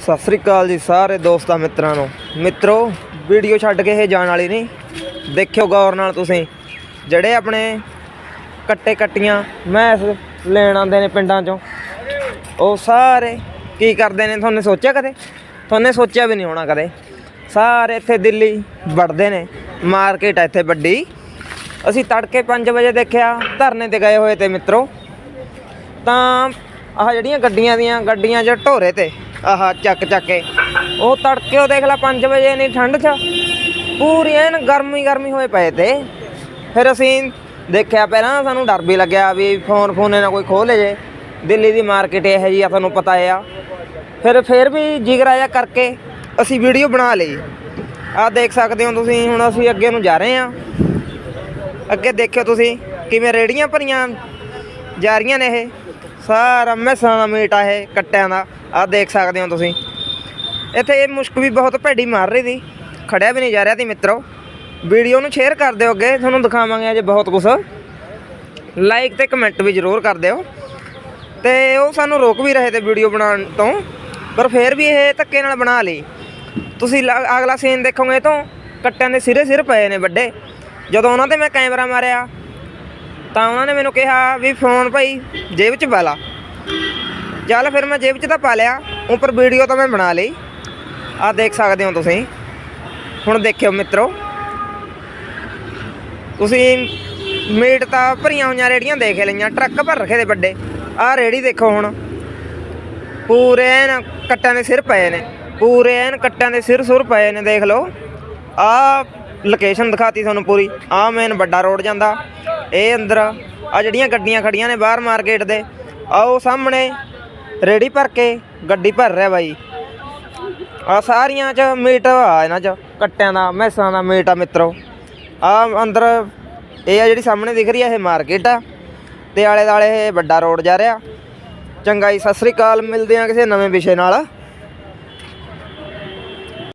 ਸਤਿ ਸ੍ਰੀ ਅਕਾਲ ਜੀ ਸਾਰੇ ਦੋਸਤਾਂ ਮਿੱਤਰਾਂ ਨੂੰ। ਮਿੱਤਰੋ, ਵੀਡੀਓ ਛੱਡ ਕੇ ਇਹ ਜਾਣ ਵਾਲੀ ਨਹੀਂ। ਦੇਖਿਓ ਗੌਰ ਨਾਲ ਤੁਸੀਂ। ਜਿਹੜੇ ਆਪਣੇ ਕੱਟੇ ਕੱਟੀਆਂ ਮੈਸ ਲੈਣ ਆਉਂਦੇ ਨੇ ਪਿੰਡਾਂ ਚੋਂ, ਉਹ ਸਾਰੇ ਕੀ ਕਰਦੇ ਨੇ ਤੁਹਾਨੂੰ ਸੋਚਿਆ ਕਦੇ? ਤੁਹਾਨੂੰ ਸੋਚਿਆ ਵੀ ਨਹੀਂ ਹੋਣਾ ਕਦੇ। ਸਾਰੇ ਇੱਥੇ ਦਿੱਲੀ ਵੜਦੇ ਨੇ। ਮਾਰਕੀਟ ਆ ਇੱਥੇ ਵੱਡੀ। ਅਸੀਂ ਤੜਕੇ 5 ਵਜੇ ਦੇਖਿਆ, ਧਰਨੇ ਤੇ ਗਏ ਹੋਏ ਤੇ ਮਿੱਤਰੋ। ਤਾਂ ਆਹ ਜਿਹੜੀਆਂ ਗੱਡੀਆਂ ਦੀਆਂ, ਗੱਡੀਆਂ 'ਚ ਢੋਰੇ ਤੇ ਆਹ ਚੱਕ ਚੱਕ ਕੇ। ਉਹ ਤੜਕੇ ਉਹ ਦੇਖ ਲੈ 5 ਵਜੇ ਨਹੀਂ, ਠੰਡ 'ਚ। ਪੂਰੀ ਐਨ ਗਰਮੀ ਗਰਮੀ ਹੋਏ ਪਏ ਤੇ। ਫਿਰ ਅਸੀਂ ਦੇਖਿਆ ਪਹਿਲਾਂ ਸਾਨੂੰ ਡਰ ਵੀ ਲੱਗਿਆ ਵੀ ਫੋਨ ਫੋਨ ਨਾ ਕੋਈ ਖੋਹ ਲੇ ਜੇ। ਦਿੱਲੀ ਦੀ ਮਾਰਕੀਟ ਇਹ ਜੀ ਆ, ਤੁਹਾਨੂੰ ਪਤਾ ਆ। ਫਿਰ ਫਿਰ ਵੀ ਜਿਗਰਾ ਜਿਹਾ ਕਰਕੇ ਅਸੀਂ ਵੀਡੀਓ ਬਣਾ ਲਈ। ਆਹ ਦੇਖ ਸਕਦੇ ਹੋ ਤੁਸੀਂ, ਹੁਣ ਅਸੀਂ ਅੱਗੇ ਨੂੰ ਜਾ ਰਹੇ ਹਾਂ। ਅੱਗੇ ਦੇਖਿਓ ਤੁਸੀਂ ਕਿਵੇਂ ਰੇੜੀਆਂ ਭਰੀਆਂ ਜਾ ਰਹੀਆਂ ਨੇ ਇਹ। ਸਾਰਾ ਮੈਸਾਂ ਦਾ ਮੀਟ ਆ ਇਹ ਕੱਟਿਆਂ ਦਾ। ਆਹ ਦੇਖ ਸਕਦੇ ਹੋ ਤੁਸੀਂ। ਇੱਥੇ ਇਹ ਮੁਸ਼ਕ ਵੀ ਬਹੁਤ ਭੈੜੀ ਮਾਰ ਰਹੀ ਸੀ। ਖੜਿਆ ਵੀ ਨਹੀਂ ਜਾ ਰਿਹਾ ਸੀ ਮਿੱਤਰੋ। ਵੀਡੀਓ ਨੂੰ ਸ਼ੇਅਰ ਕਰ ਦਿਓ ਅੱਗੇ, ਤੁਹਾਨੂੰ ਦਿਖਾਵਾਂਗੇ ਅਜੇ ਬਹੁਤ ਕੁਝ ਲਾਈਕ ਤੇ ਕਮੈਂਟ ਵੀ ਜ਼ਰੂਰ ਕਰ ਦਿਓ। ਤੇ ਉਹ ਸਾਨੂੰ ਰੋਕ ਵੀ ਰਹੇ ਤੇ ਵੀਡੀਓ ਬਣਾਉਣ ਤੋਂ। ਪਰ ਫਿਰ ਵੀ ਇਹ ਧੱਕੇ ਨਾਲ ਬਣਾ ਲਈ। ਤੁਸੀਂ ਲਾ- ਅਗਲਾ ਸੀਨ ਦੇਖੋਗੇ ਇਹ ਤੋਂ ਕੱਟਿਆਂ ਦੇ ਸਿਰੇ ਸਿਰ ਪਏ ਨੇ ਵੱਡੇ। ਜਦੋਂ ਉਹਨਾਂ ਤੇ ਮੈਂ ਕੈਮਰਾ ਮਾਰਿਆ ਤਾਂ ਉਹਨਾਂ ਨੇ ਮੈਨੂੰ ਕਿਹਾ ਵੀ ਫੋਨ ਭਾਈ ਜੇਬ 'ਚ ਪਾ ਲਾ। ਚੱਲ ਫਿਰ ਮੈਂ ਜੇਬ 'ਚ ਤਾਂ ਪਾ ਲਿਆ, ਉੱਪਰ ਵੀਡੀਓ ਤਾਂ ਮੈਂ ਬਣਾ ਲਈ। ਆਹ ਦੇਖ ਸਕਦੇ ਹੋ ਤੁਸੀਂ। ਹੁਣ ਦੇਖਿਓ ਮਿੱਤਰੋ। ਤੁਸੀਂ ਮੀਟ ਤਾਂ ਭਰੀਆਂ ਹੋਈਆਂ ਰੇੜੀਆਂ ਦੇਖ ਲਈਆਂ, ਟਰੱਕ ਭਰ ਰੱਖੇ ਦੇ ਵੱਡੇ। ਆਹ ਰੇੜੀ ਦੇਖੋ ਹੁਣ। ਪੂਰੇ ਐਨ ਕੱਟਾਂ ਦੇ ਸਿਰ ਪਏ ਨੇ। ਪੂਰੇ ਐਨ ਕੱਟਾਂ ਦੇ ਸਿਰ ਸੁਰ ਪਏ ਨੇ, ਦੇਖ ਲਓ। ਆਹ ਲੋਕੇਸ਼ਨ ਦਿਖਾਤੀ ਤੁਹਾਨੂੰ ਪੂਰੀ। ਆਹ ਮੇਨ ਵੱਡਾ ਰੋਡ ਜਾਂਦਾ। ਇਹ ਅੰਦਰ ਆ। ਜਿਹੜੀਆਂ ਗੱਡੀਆਂ ਖੜੀਆਂ ਨੇ ਬਾਹਰ ਮਾਰਕੀਟ ਦੇ, ਆਹ ਉਹ ਸਾਹਮਣੇ ਰੇੜੀ ਭਰ ਕੇ ਗੱਡੀ ਭਰ ਰਿਹਾ ਬਾਈ। ਆ ਸਾਰੀਆਂ ਚ ਮੀਟ ਆ ਇਹਨਾਂ ਚ, ਕੱਟਿਆਂ ਦਾ, ਮੈਸਾਂ ਦਾ ਮੀਟ ਆ ਮਿੱਤਰੋ। ਆ ਅੰਦਰ ਇਹ ਆ ਜਿਹੜੀ ਸਾਹਮਣੇ ਦਿਖ ਰਹੀ ਆ, ਇਹ ਮਾਰਕੀਟ ਆ। ਤੇ ਆਲੇ ਦਾਲੇ ਇਹ ਵੱਡਾ ਰੋਡ ਜਾ ਰਿਹਾ। ਚੰਗਾ ਜੀ, ਸਤਿ ਸ੍ਰੀ ਅਕਾਲ, ਮਿਲਦੇ ਆ ਕਿਸੇ ਨਵੇਂ ਵਿਸ਼ੇ ਨਾਲ।